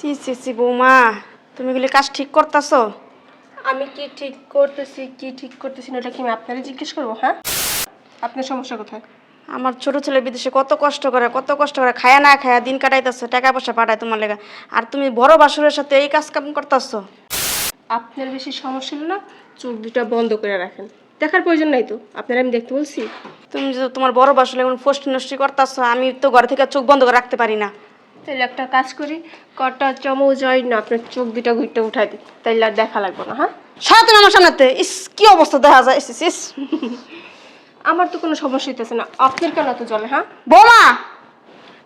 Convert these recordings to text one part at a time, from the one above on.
C C C বৌমা তুমি এগুলি কাজ ঠিক করতেছো? আমি কি ঠিক করতেছি কি ঠিক করতেছি না ওটা কি আমি আপনারা জিজ্ঞেস করব হ্যাঁ? আপনার সমস্যা কোথায়? আমার ছোট ছেলে বিদেশে কত কষ্ট করে কত কষ্ট করে খায়া না খায়া দিন কাটাইতেছে টাকা পয়সা পাঠায় তোমার লেগে। আর তুমি বড় বাসুরের সাথে এই কাজ কাম করতেছো? আপনার বেশি সমস্যা হলো না চোখ দুটা বন্ধ করে রাখেন। দেখার প্রয়োজন নাই তো আপনারা আমি দেখতে বলছি। তুমি যে তোমার বড় বাসুর এমন ফষ্টি নষ্টি করতেছো আমি তো ঘর থেকে চোখ বন্ধ করে রাখতে পারি না। তাহলে একটা কাজ করি কটা চমচ হয় না আপনার চোখ দুটা ঘুরতে উঠাই দিই তাইলে আর দেখা লাগবে না হ্যাঁ? সারা তুমি আমার সামনেতে ইস কি অবস্থা দেখা যায় ইস ইস, আমার তো কোনো সমস্যা হইতেছে না আপনার কেন তো চলে হ্যাঁ? বৌমা!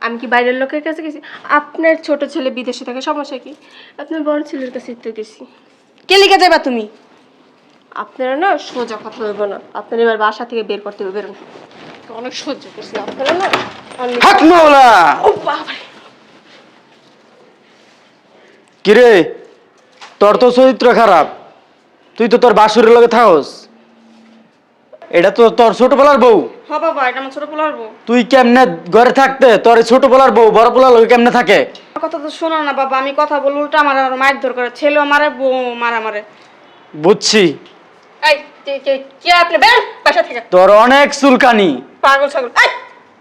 আমি কি বাইরের লোকের কাছে গেছি? আপনার ছোট ছেলে বিদেশে থাকে সমস্যা কি? আপনার বড় ছেলের কাছে তো গেছি। কে লিখে যাবা তুমি? আপনারা না সোজা কথা হইব না আপনার এবার বাসা থেকে বের করতে হবে বেরোন। অনেক সহ্য করছি আপনারা না অনেক- ও বাবা কিরে তোর তো চরিত্র খারাপ। তুই তো তোর বাসুরের লগে থাকস। এটা তো তোর ছোটবেলার বউ। হ বাবা এটা আমার ছোট পোলার বউ। তুই কেমনে ঘরে থাকতে তোর এই ছোটবেলার বউ বড় পোলার লগে কেমনে থাকে? আমার কথা তো শোনো না বাবা আমি কথা বল উল্টা আমার আর মায়ের ধর করে। ছেলেও মারে বউ মারা মারে বুঝছি। এই কে- কে- কে আপনি? বেরোন বাসা থেকে। তোর অনেক চুলকানি। পাগল ছাগল। এই!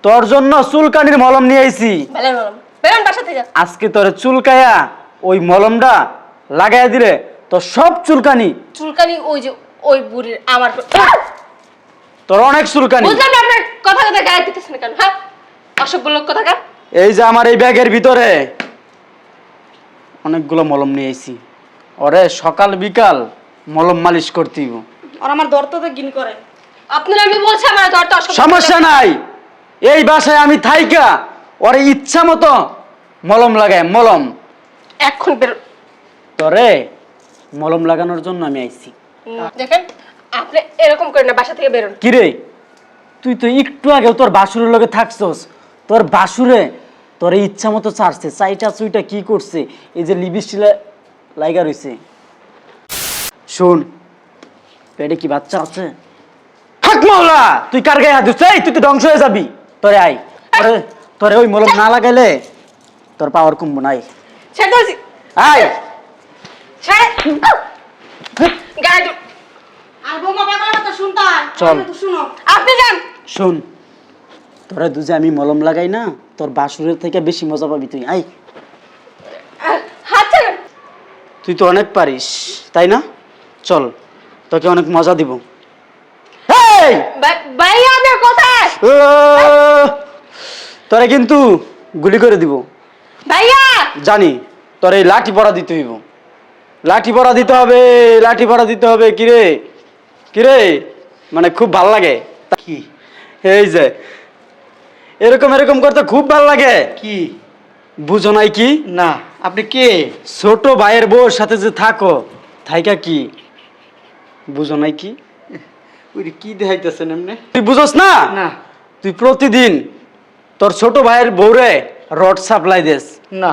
তোর জন্য চুলকানির মলম নিয়ে আইছি। ভালো বললাম বেরোন বাসা থেকে। আজকে তোর চুলকায়া ওই মলমটা লাগাই দিলে তো সব চুলকানি। চুলকানি ওই যে ওই বুড়ির আমার তোর অনেক চুলকানি। বুঝলাম না আপনার কথা কথা গায়ে দিতেছেন কেন হ্যাঁ? অসভ্য লোক কথা কেন? এই যে আমার এই ব্যাগের ভিতরে অনেকগুলো মলম নিয়ে আইছি। ওরে সকাল বিকাল মলম মালিশ করতেই আর আমার ধরতে তো গিন করে। আপনার আমি বলছি আমার অসভ্য সমস্যা নাই। এই বাসায় আমি থাইকা ওরে ইচ্ছা মতো মলম লাগায় মলম। এখন বের তোরে মলম লাগানোর জন্য আমি আইছি। দেখেন আপনি এরকম করেন না বাসা থেকে বেরোন কিরে? তুই তো একটু আগে তোর বাসুরের লগে থাকছস। তোর বাসুরে তোর ইচ্ছা মতো চারছে চাইটা চুইটা কি করছে? এই যে লিবিস্টিলা লাইগা রইছে। শোন পেটে কি বাচ্চা আছে? থাক মাওলা তুই কার গায়ে হাত? এই তুই তো ধ্বংস হয়ে যাবি। তোরে আই তোরে তোরে ওই মলম না লাগাইলে তোর পাওয়ার কমবো নাই ছেড়ে দিয়েছি আয় ছেড়ে গায়ে আর বৌমা পাগলের কথা শুনতে হয়। চল। তো শুনো। আপনি যান। শোন তোরা দুজে আমি মলম লাগাই না তোর বাসুরের থেকে বেশি মজা পাবি তুই। আই। হাত তুই তো অনেক পারিস তাই না? চল তোকে অনেক মজা দিব। এই! ভাই- কোথায়? তোরে কিন্তু গুলি করে দিব। ভাইয়া! জানি তোর এই লাঠি পড়া দিতে হইব। লাঠি পড়া দিতে হবে লাঠি পড়া দিতে হবে কিরে কিরে মানে খুব ভালো লাগে। কি? এই যে এরকম এরকম করতে খুব ভালো লাগে। কি? বুঝো নাই কি? না আপনি কে? ছোট ভাইয়ের বউর সাথে যে থাকো থাইকা কি? বুঝো নাই কি? ওই কি দেখাইতেছেন এমনি? তুই বুঝোস না? না। তুই প্রতিদিন তোর ছোট ভাইয়ের বউরে রড সাপ্লাই দেস। না।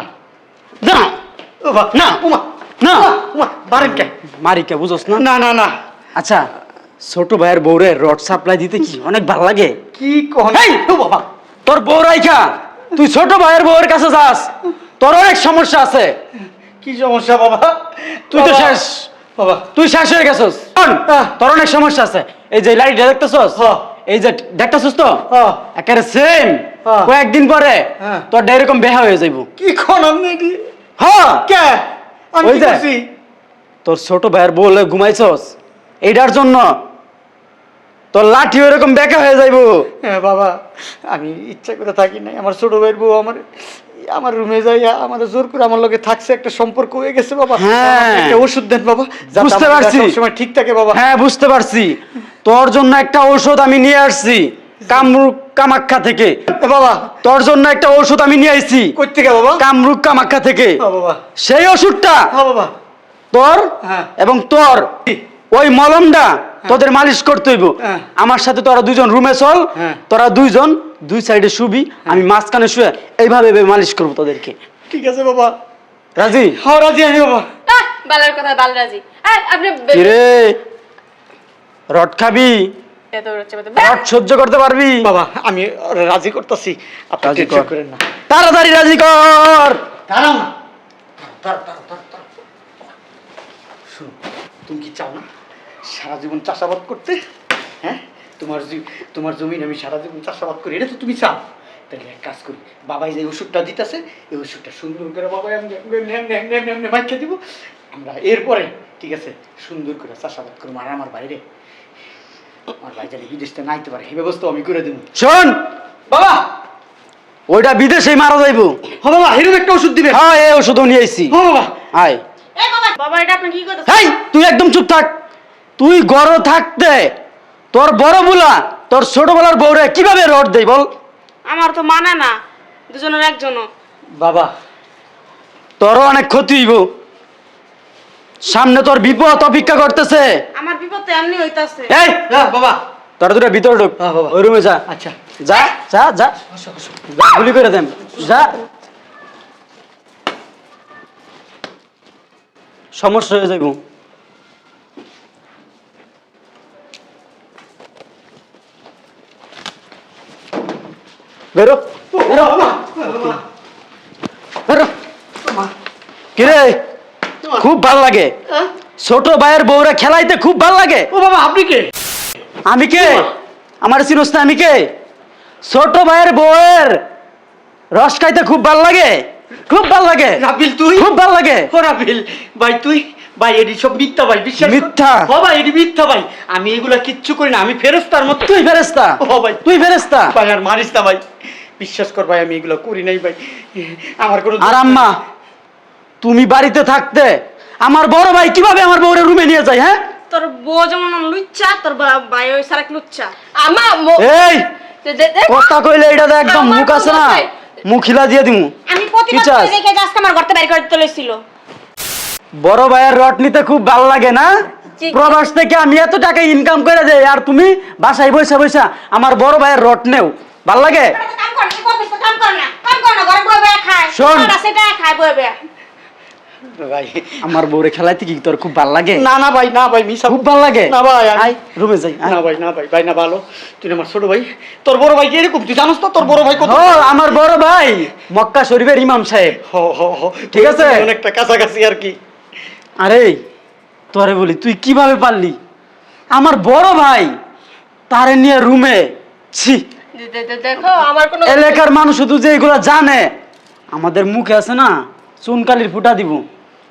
না। ও না। উমা না। উমা, বারেন কে? মারিকা বুঝোস না? না না না। আচ্ছা ছোট ভাইয়ের বউরে রড সাপ্লাই দিতে কি অনেক ভালো লাগে? কি কোন এই! ও বাবা। তোর বউ রাইখা তুই ছোট ভাইয়ের বউয়ের কাছে যাস। তোর অনেক সমস্যা আছে। কি সমস্যা বাবা? তুই তো বাবা, শেষ। বাবা। তুই শেষ হয়ে গেছস। তোর অনেক সমস্যা আছে। এই যে লাইট দেখতেছস? হ্যাঁ। এই যে দেখতেছস তো? হ্যাঁ। একেবারে সেম। কয়েকদিন পরে হ্যাঁ। তোর এরকম বেহা হয়ে যাইব। কি কোন আপনি এটি? হ্যাঁ। কে? আমি কি তোর ছোট ভাইয়ের বলে ঘুমাইছস এইটার জন্য তোর লাঠি ওরকম বেঁকা হয়ে যাইব। হ্যাঁ বাবা আমি ইচ্ছা করে থাকি নাই। আমার ছোট ভাইয়ের বউ আমার আমার রুমে যাই আমার জোর করে আমার লগে থাকছে একটা সম্পর্ক হয়ে গেছে বাবা। হ্যাঁ। একটা ওষুধ দেন বাবা। বুঝতে পারছি। সময় ঠিক থাকে বাবা। হ্যাঁ বুঝতে পারছি। তোর জন্য একটা ঔষধ আমি নিয়ে আসছি। কামরূপ কামাখ্যা থেকে। এ বাবা। তোর জন্য একটা ওষুধ আমি নিয়ে আইছি। কই থেকে বাবা? কামরূপ কামাখ্যা থেকে। হ্যাঁ বাবা। সেই ওষুধটা হ্যাঁ বাবা। তোর হ্যাঁ। এবং তোর ওই মলমটা তোদের মালিশ করতে হইব। হ্যাঁ। আমার সাথে তোরা দুজন রুমে চল। হ্যাঁ। তোরা দুইজন দুই সাইডে শুবি। আমি মাঝখানে শুয়ে এইভাবে মালিশ করব তোদেরকে। ঠিক আছে বাবা। রাজি? হ্যাঁ রাজি আমি বাবা। বালের কথা বাল রাজি। আপনি কিরে রড খাবি? হচ্ছে। সহ্য করতে পারবি। বাবা আমি রাজি করতেছি আপনি রাজি করেন না। তাড়াতাড়ি রাজি কর। দাঁড়াও না। শুনো তুমি কি চাও না সারা জীবন চাষাবাদ করতে? হ্যাঁ? তোমার জি- তোমার জমিন আমি সারা জীবন চাষাবাদ করি এটা তো তুমি চাও। তাহলে এক কাজ করি বাবাই যে ওষুধটা দিতেছে এই ওষুধটা সুন্দর করে বাবাই আমি মাইকে দিব। আমরা এরপরে ঠিক আছে সুন্দর করে চাষাবাদ করব। আর আমার বাইরে আমার ভাই জানি বিদেশতে নাইতে পারে এই ব্যবস্থা আমি করে দেবো। শোন! বাবা! ওইটা বিদেশে মারা যাইবো। হ বাবা একটা ওষুধ দিবে। হ্যাঁ এই ওষুধও নিয়ে আইছি। হ বাবা। আয়। এই বাবা বাবা এটা আপনি কি করতেছেন? হেই তুই একদম চুপ থাক। তুই গড় থাকতে তোর বড় বুলা তোর ছোটবেলার বউরে কীভাবে রড দেই বল? আমার তো মানে না দুজনের একজনও। বাবা তোরও অনেক ক্ষতি হইব। সামনে তোর বিপদ অপেক্ষা করতেছে। আমার বিপদ তো এমনি হইতাছে। এই হ্যাঁ বাবা। তোরা দুটা ভিতরে ঢুক। হ্যাঁ, বাবা। ওই রুমে যা। আচ্ছা। যা যা যা। যা, গুলি করে দেন। যা। সমস্যা হয়ে যাইব। বেরো। বেরো। বেরো। কিরে? খুব ভালো লাগে। ছোট ভাইয়ের বউরা খেলাইতে খুব ভালো লাগে। ও বাবা আপনি কে? আমি কে? আমার চিনোস না আমি কে? ছোট ভাইয়ের বউয়ের রস খাইতে খুব ভালো লাগে। খুব ভালো লাগে। রাবিল তুই? খুব ভালো লাগে। ও রাবিল ভাই তুই? ভাই এটি সব মিথ্যা ভাই বিশ্বাস মিথ্যা? ও ভাই এটি মিথ্যা ভাই। আমি এগুলা কিচ্ছু করি না আমি ফেরেস্তার মতো। তুই ফেরেস্তা ও ভাই। তুই ফেরেস্তা ভাই আর মারিস না ভাই। বিশ্বাস কর ভাই আমি এগুলো করি নাই ভাই। আমার কোনো আর আম্মা তুমি বাড়িতে থাকতে আমার বড় ভাই কীভাবে আমার বউরে রুমে নিয়ে যায় হ্যাঁ? তোর বউ যেমন লুচ্চা তোর ভাই ওই সারাক লুচ্চা। আমা এই! দে- দে- দে- কথা কইলে এটা তো একদম মুখ আছে না। মুখিলা দিয়ে দিমু। আমি প্রতিবার দেখে আজকে আমার ঘরতে বাইর করে দিতে লইছিল। বড় ভাইয়ের রড নিতে খুব ভালো লাগে না। প্রবাস থেকে আমি এত টাকা ইনকাম করে দেই আর তুমি বাসায় বসে বসে আমার বড় ভাইয়ের রড নেও। ভালো লাগে? কাম কর না কাম কর না। কাম কর না ঘরে বয়ে বয়ে খায় শোন। ওরা সেটা খায় বয়ে বয়ে ভাই আমার বউরে খেলাইতে কি তোর খুব ভালো লাগে? না না ভাই না ভাই মিশা খুব ভালো লাগে? না ভাই আয় রুমে যাই না ভাই না ভাই ভাই না ভালো। তুই আমার ছোট ভাই। তোর বড় ভাই কি এরকম? তুই জানোস তো তোর বড় ভাই কত ও আমার বড় ভাই মক্কা শরীফের ইমাম সাহেব। হ হ হ। ঠিক আছে? অনেকটা কাছাকাছি আর কি। আরে তোরে বলি তুই কীভাবে পারলি? আমার বড় ভাই তারে নিয়ে রুমে ছি। দেখো আমার কোনো এলাকার মানুষ শুধু যে এগুলো জানে আমাদের মুখে আছে না চুনকালির ফুটা দিব।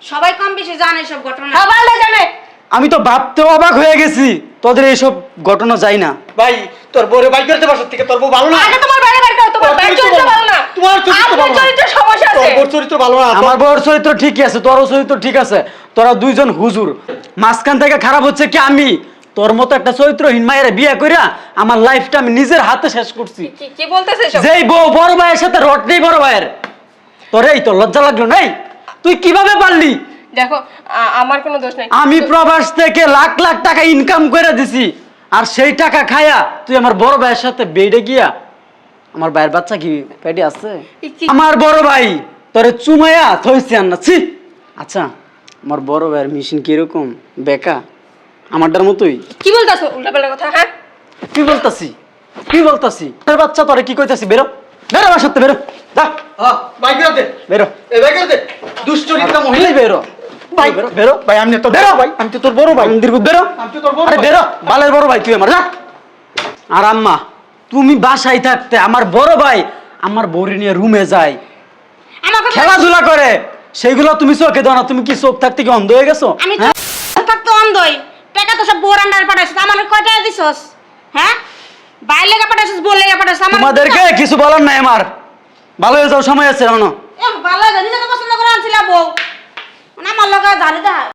সবাই কম বেশি জানে সব ঘটনা। না জানে। আমি তো ভাবতে অবাক হয়ে গেছি তোদের এইসব ঘটনা যাই না। ভাই তোর বড় ভাই করতে বাসার থেকে তোর বউ ভালো না? আগে তোমার বাইরে বাইরে করো তোমার তোর বাইরে চরিত্র চরিত্র ভালো না। তোমার চরিত্র ভালো না। চরিত্রের সমস্যা আছে। তোর বউর চরিত্র ভালো না আমার বউর চরিত্র ঠিকই আছে তোরও চরিত্র ঠিক আছে। তোরা দুইজন হুজুর। মাঝখান থেকে খারাপ হচ্ছে কি আমি? তোর মতো একটা চরিত্রহীন মায়ের বিয়ে কইরা আমার লাইফটা আমি নিজের হাতে শেষ করছি। কি- কি বলতেছে সব যেই বউ বড় ভাইয়ের সাথে রট নেই বড় ভাইয়ের। তোর এই তো লজ্জা লাগল নাই? তুই কীভাবে পারলি? দেখো আমার কোনো দোষ নাই। আমি প্রবাস থেকে লাখ লাখ টাকা ইনকাম করে দিছি আর সেই টাকা খায়া তুই আমার বড় ভাইয়ের সাথে বেডে গিয়া আমার ভাইয়ের বাচ্চা কি পেটে আছে? আমার বড় ভাই তোরে চুমাইয়া থইছি আর না ছি! আচ্ছা আমার বড় ভাইয়ের মেশিন কীরকম? বেকা? আমারটার মতোই? কি বলতেছো? উল্টাপাল্টা কথা হ্যাঁ? কি বলতাছি? কি বলতাছি? তোর বাচ্চা তোরে কি কইতাছি? বেরো। বেরো আমার সাথে বেরো। যা হ্যাঁ ভাই বেরো এই ভাই করতে দুশ্চরিত্রা মহিলা। বেরো। ভাই বেরো বেরো। ভাই আমি তোর বেরো। ভাই। আমি তো তোর বড় ভাই। মন্দির বেরো আমি তো তোর বড় বেরো। বালের বড় ভাই তুই আমার যা। আর আম্মা তুমি বাসায় থাকতে আমার বড় ভাই আমার বউরি নিয়ে রুমে যায়। খেলাধুলা করে। সেইগুলো তুমি চোখে দাও না। তুমি কি চোখ থাকতে কি অন্ধ হয়ে গেছো? আমি হ্যাঁ? তো থাকতো অন্ধই। টাকা তো সব বোর আন্ডার পাঠাইছিস। আমার কয় টাকা দিছস? হ্যাঁ? বাইরে লেগে পাঠাইছিস বল লেগে পাঠাইছিস। আমার তোমাদেরকে কিছু বলার নাই আমার। ভালো হয়ে যাও সময় আছে এখনও। ভালো জানি তো পছন্দ করে আনছিলা বউ। না আমার লগা জানি দা